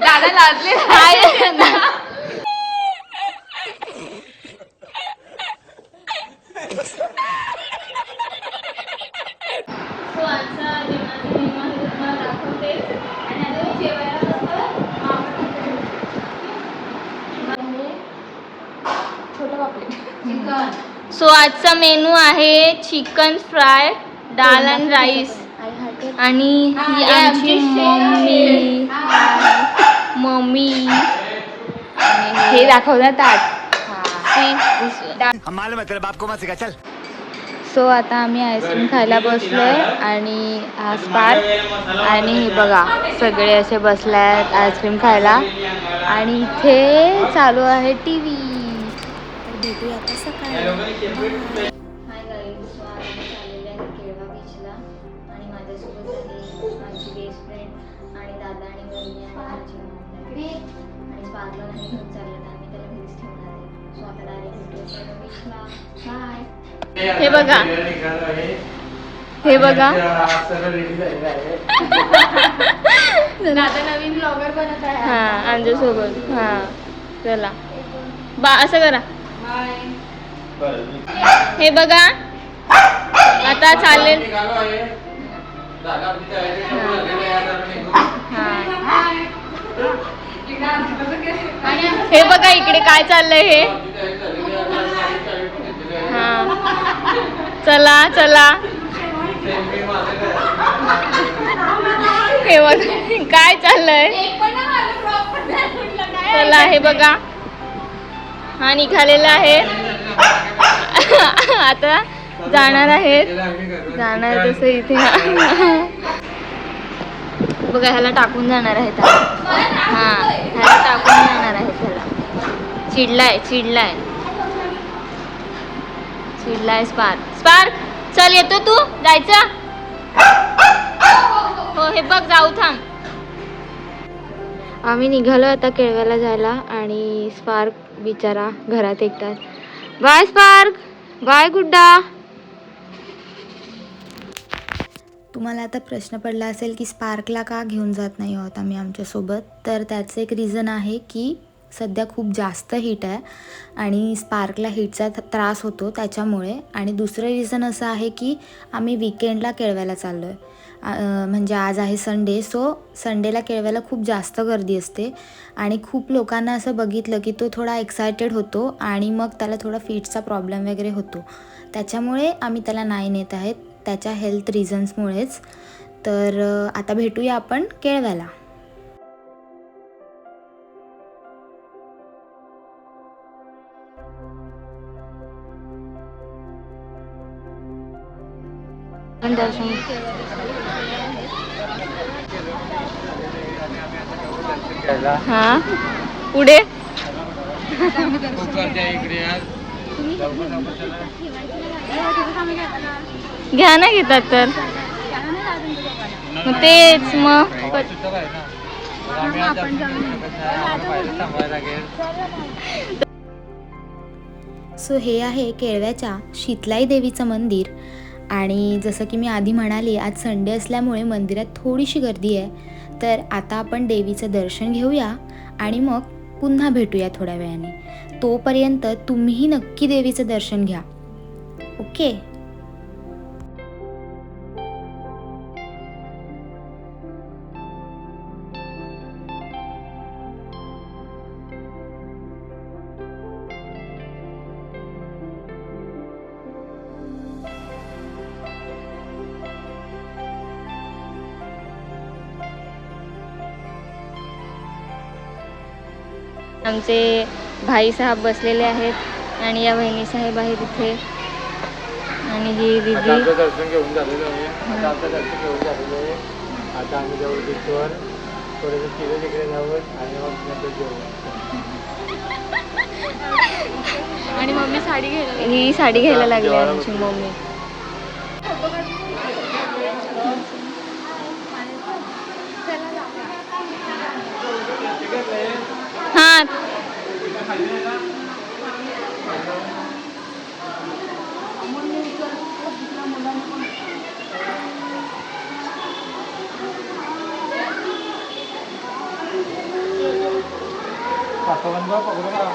दादा लाजले. हाय सो आजचा जेवणाचा मेनू आहे तुम्हाला दाखवते. आणि आता मी जेवायला बसतो. छोटं पापलेट चिकन. सो आजचा मेनू आहे chicken fry dal and rice. आणि ही ही आमची मम्मी. मम्मी हे दाखवलं ताट. हम मालूम है तेरे बाप को मत सिखा चल. सो आता आम्ही आईस्क्रीम खायला बसलोय आणि हा स्पार्क आणि हे बघा सगळे असे बसले आहेत आईस्क्रीम खायला. आणि इथे चालू आहे टी व्ही भेटूया नाही घेऊन चाललं तर आम्ही त्याला घरीच ठेवणार आहे. सो आता डायरेक्ट बाय हे बघा. हे बघा. दादा नवीन ब्लॉगर बनत आहे. हा आमच्यासोबत हा चला. बा असं करा. हे बघा. आता चालेल. हा. हे बघा इकडे काय चाललंय हे. हा. चला चला. हे बघा काय चाललंय? चला हे बघा. हा निघालेला आहे. आता जाणार आहेत. जाणार तसं इथे. बघा ह्याला टाकून जाणार आहेत. आता. हा ह्याला टाकून जाणार आहेत ह्याला चिडलाय चिडलाय. चिडलाय स्पार्क. स्पार्क चल येतो तू जायचं? हो हे बघ जाऊ थांब. आम्ही निघालो आता केळव्याला जायला आणि स्पार्क बिचारा घरात एकटाच बाय स्पार्क बाय गुड्डा. तुम्हाला आता प्रश्न पडला असेल की स्पार्कला का घेऊन जात नाही आहोत आम्ही आमच्यासोबत तर त्याचं एक रिझन आहे की सध्या खूप जास्त हीट आहे आणि स्पार्कला हीटचा त्रास होतो त्याच्यामुळे. आणि दुसरं रिझन असं आहे की आम्ही विकेंडला केळव्याला चाललो आहे म्हणजे आज आहे संडे सो संडेला केळव्याला खूप जास्त गर्दी असते. आणि खूप लोकांना असं बघितलं की तो थोडा एक्सायटेड होतो आणि मग त्याला थोडा फीटचा प्रॉब्लेम वगैरे होतो. त्याच्यामुळे आम्ही त्याला नाही नेत आहेत. त्याच्या हेल्थ रिझन्समुळेच तर आता भेटूया आपण केळव्याला. हा. पुढे? घ्या ना घेतात तर. मग तेच मग. सो हे आहे केळव्याच्या शीतलाई देवीचं मंदिर. आणि जसं की मी आधी म्हणाली आज संडे असल्यामुळे मंदिरात थोडीशी गर्दी आहे. तर आता आपण देवीचं दर्शन घेऊया आणि मग पुन्हा भेटूया थोड्या वेळाने. तोपर्यंत तुम्हीही नक्की देवीचं दर्शन घ्या. ओके? आमचे भाई साहेब बसलेले आहेत आणि या बहिणी साहेब आहेत इथे. आणि ही दिदी. दर्शन घेऊन झालेलं आहे. आता आमचं दर्शन घेऊन झालेलं आहे. आता आम्ही जवळ बीचवर थोडेसे तिकडे तिकडे जाऊन आणि मग आणि मम्मी साडी घ्यायला ही साडी घ्यायला लागली आमची मम्मी हा कासवंद पकडून राहा.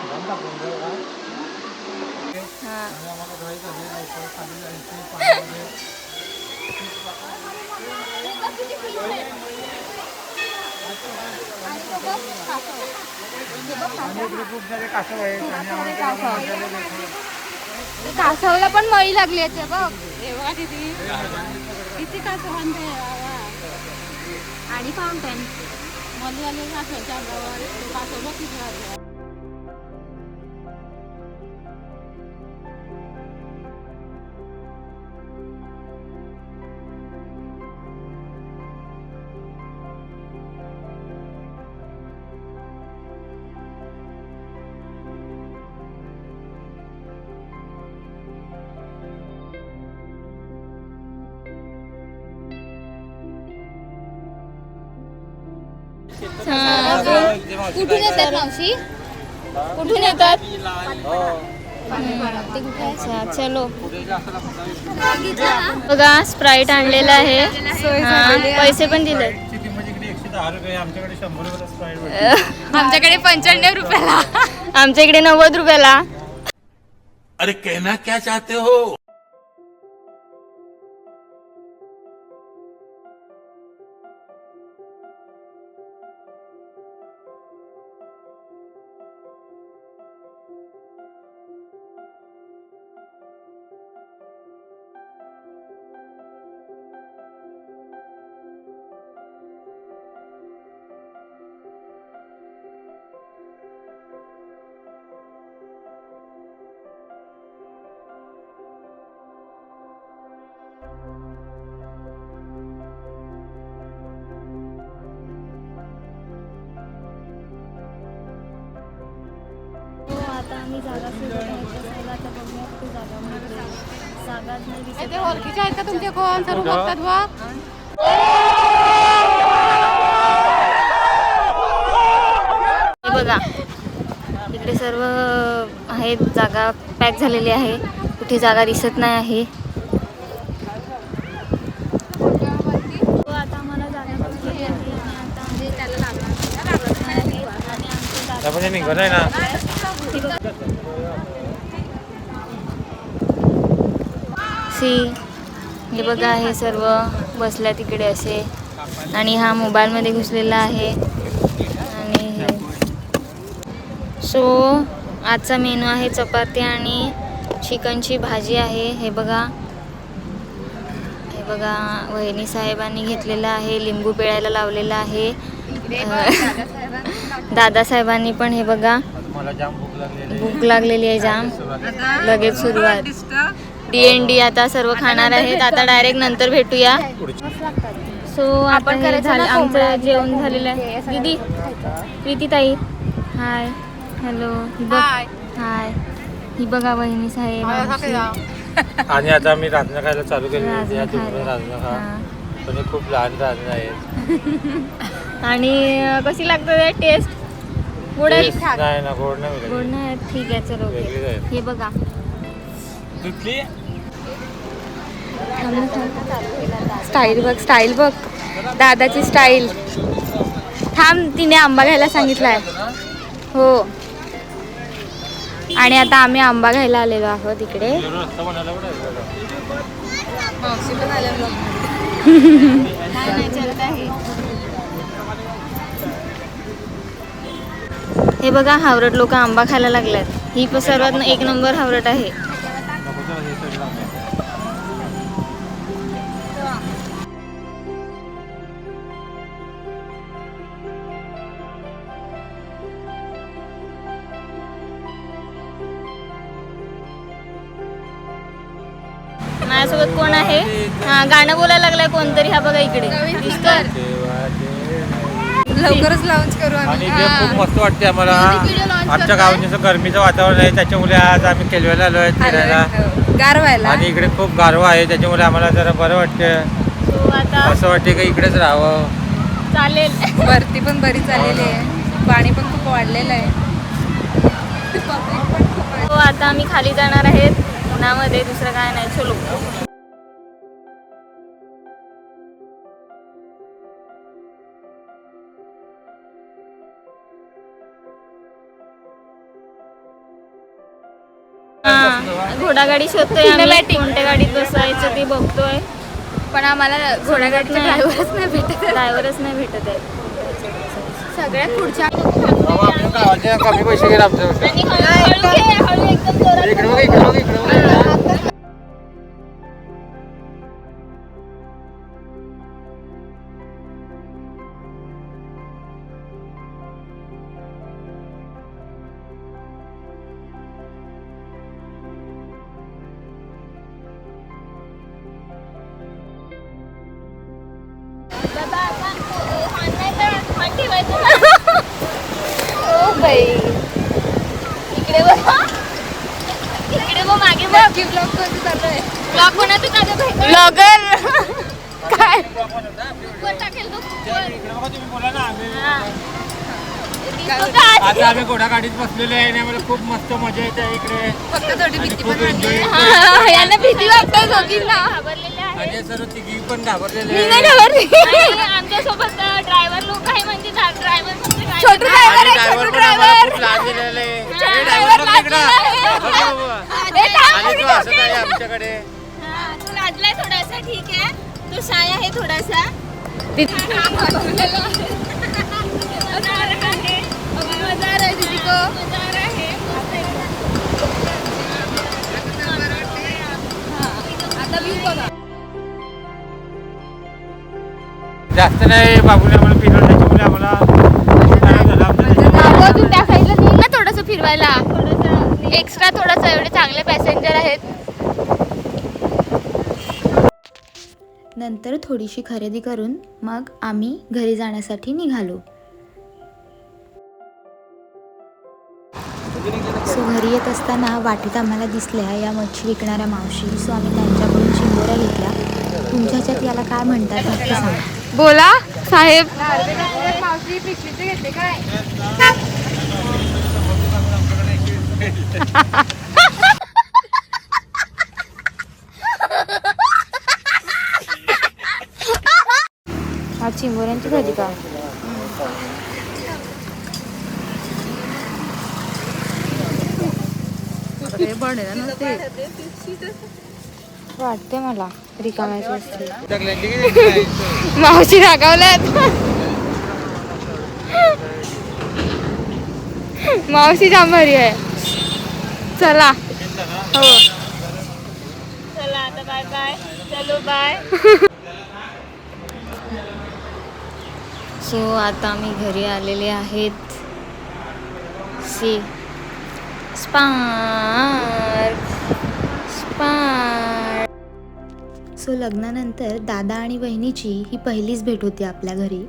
जाऊन टाकून दे बघा. हा आणि आम्हाला घाईच आहे, लवकर खाली जायचं, पाण्यामध्ये. आणि इकडे खूप सारे कासव कासवला पण मळी लागली आहे बघ. किती? कासवांत आणि फाउंटेन मध्ये आले कासवच्या अंगावर कासव बघ किती कुठून येतात मावशी? कुठून येतात? अच्छा चलो. बघा स्प्राईट आणलेला आहे. हा, पैसे पण दिले आमच्याकडे पंच्याण्णव रुपयाला. आमच्या इकडे नव्वद रुपयाला. अरे कहना क्या चाहते हो? आता आम्ही जागा शोधत आहे तसं आता बघूया कुठे जागा मिळते. जागाच नाही दिसत. ते ओळखीचे आहेत का तुमचे? कोण? सर्व बघतात बा हे बघा. इकडे सर्व आहेत जागा पॅक झालेली आहे. कुठे जागा दिसत नाही आहे. आता आम्हाला जागा मिळते आहे आणि आता आम्ही त्याला लागणार आणि आमची जागा आपण निघत आहे ना सी हे बघा हे सर्व बसल्या तिकडे असे. आणि हा मोबाईलमध्ये घुसलेला आहे. आणि सो आजचा मेनू आहे चपाती आणि चिकनची भाजी आहे. हे बघा. हे बघा वहिनी साहेबांनी घेतलेलं आहे लिंबू पिळायला लावलेलं आहे. दादासाहेबांनी पण हे बघा. भूक लागलेली आहे. जाम. लगेच सुरुवात. डी एन डी आता सर्व खाणार आहेत. आता डायरेक्ट नंतर भेटूया. सो आपण झालं आमचं जेवण झालेलं आहे. दीदी प्रीती ताई हाय हॅलो बघ. हाय. ही बघा वहिनी साहेब. आणि आता आम्ही राजना खायला चालू केली खा. पण खूप लहान राजमा आहेत. आणि कशी लागते टेस्ट? गोड नाही ना गोड नाही गोड. नाही ठीक आहे चलो. हे बघा. दुधली स्टाईल बघ स्टाईल बघ. दादाची स्टाईल थांब तिने आंबा घ्यायला सांगितलाय. हो. आणि आता आम्ही आंबा घ्यायला आलेलो आहोत इकडे. आहे. हे बघा हावरट लोक आंबा खायला लागल्यात. ही पण सर्वात एक नंबर हावरट आहे. माझ्यासोबत कोण आहे? हा गाणं बोलायला लागलाय कोणतरी हा बघा इकडे. दिसतोय? लवकरच लॉन्च करू आणि आम्ही ते खूप मस्त वाटते आम्हाला आमच्या गावात जसं गरमीचं वातावरण आहे त्याच्यामुळे आज आम्ही केलवेला आलो आहे फिरायला. गारवायला. आणि इकडे खूप गारवा आहे त्याच्यामुळे आम्हाला जरा बरं वाटते सो आता असं वाटते की इकडेच राहावं. चालेल. वरती पण बरीच आलेली आहे. पाणी पण खूप वाढलेलं आहे Public पण खूप आहे. हो आता आम्ही खाली जाणार आहेत. उन्हामध्ये दुसरं काय नाही. चलो. घोडागाडी शोधतोय आम्ही. कोणत्या गाडीत बसायचं ते बघतोय. पण आम्हाला घोडागाडीचा. ड्रायव्हरच नाही भेटत. ड्रायव्हरच नाही भेटत आहे. सगळ्यात पुढच्या कमी पैसे गेले आमच्या इकडे बघ इकडे मागे बघ. ब्लॉगमध्ये चालू आहे? ब्लॉग बनवतो का गं बाई? ब्लॉगर काय टाकेल बघ, आता आम्ही घोडागाडीत बसलेलो आहे आणि आम्हाला खूप मस्त मजा येते इकडे फक्त थोडी भीती खूप पण वाटते हा, यांना भीती वाटते दोघींना घाबरलेले आहे आणि सर्व तिघी पण घाबरलेले मी आहे. नाही घाबरली आणि आमच्यासोबत ड्रायव्हर लोक आहे म्हणजे ड्रायव्हर म्हणजे काय? छोटू driver आणि आहे, driver छोटू पण आम्हाला driver. खूप लहान दिलेले आहे. हा, ए, driver driver बघ इकडं. लागलेला आहे. बघ बाबा. अरे थांब, आणि तू हसत आहे आमच्याकडे हा, तू लाजलाय थोडासा ठीक आहे तू शाय आहे थोडासा जास्त नाही बाबूने आम्हाला फिरवलं त्याच्यामुळे आम्हाला कंटाळा झाला. आमच्या तू त्या साईडला निघ ना थोडस फिरवायला एक्स्ट्रा थोडस एवढे चांगले पॅसेंजर आहेत. नंतर थोडीशी खरेदी करून मग आम्ही घरी जाण्यासाठी निघालो. येत असताना वाटेत आम्हाला दिसल्या या मच्छी विकणाऱ्या मावशी. सो आम्ही त्यांच्याकडून चिंबोऱ्या घेतल्या तुमच्या ह्याच्यात याला काय म्हणतात नक्की सांगा. बोला साहेब. मावशी पिशवीचे घेते काय वाटते मला रिकाम्याची असते मावशी रागावल्यात. मावशी जाम भारी आहे. चला. हो. चला आता बाय बाय चलो बाय सो आता आम्ही घरी आलेले आहेत. सी. स्पार्क. स्पार्क. सो लग्नानंतर दादा आणि बहिणीची ही पहिलीच भेट होती आपल्या घरी.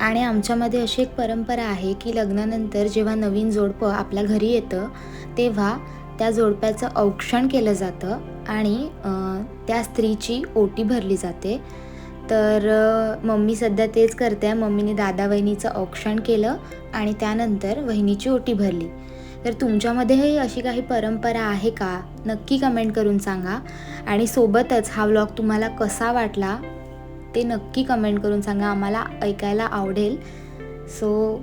आणि आमच्यामध्ये अशी एक परंपरा आहे की लग्नानंतर जेव्हा नवीन जोडपं आपल्या घरी येतं तेव्हा त्या जोडप्याचं औक्षण केलं जातं आणि त्या स्त्रीची ओटी भरली जाते. तर मम्मी सध्या तेच करते. आहे मम्मीने दादा वहिनीचं औक्षण केलं आणि त्यानंतर वहिनीची ओटी भरली. तर तुमच्यामध्येही अशी काही परंपरा आहे का? नक्की कमेंट करून सांगा. आणि सोबतच हा व्लॉग तुम्हाला कसा वाटला ते नक्की कमेंट करून सांगा. आम्हाला ऐकायला आवडेल. सो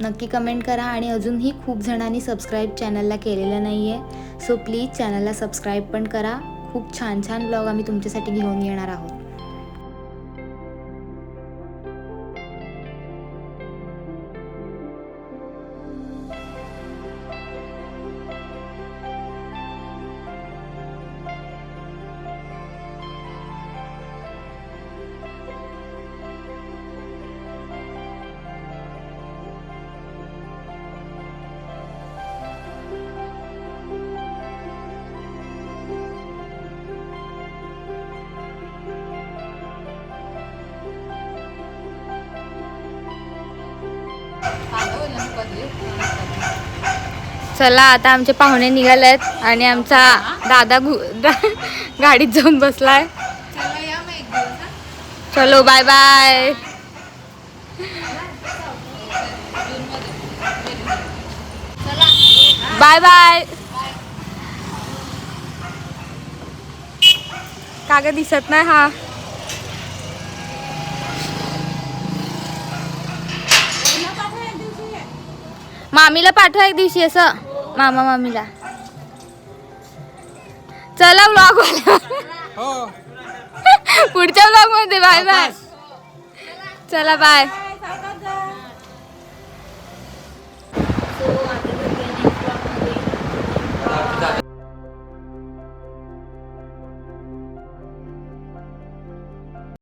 नक्की कमेंट करा आणि अजूनही खूप जणांनी सबस्क्राईब चॅनलला केलेलं नाही आहे सो प्लीज चॅनलला सबस्क्राईब पण करा. खूप छान छान ब्लॉग आम्ही तुमच्यासाठी घेऊन येणार आहोत. चला आता आमचे पाहुणे निघालेत आणि आमचा दादा घु गाडीत जाऊन बसलाय. चलो बाय बाय बाय बाय कागद दिसत नाही हा. मामीला पाठवा एक दिवशी असं. मामा मामीला. चला ब्लॉग पुढच्या ब्लॉगमध्ये. बाय बाय चला बाय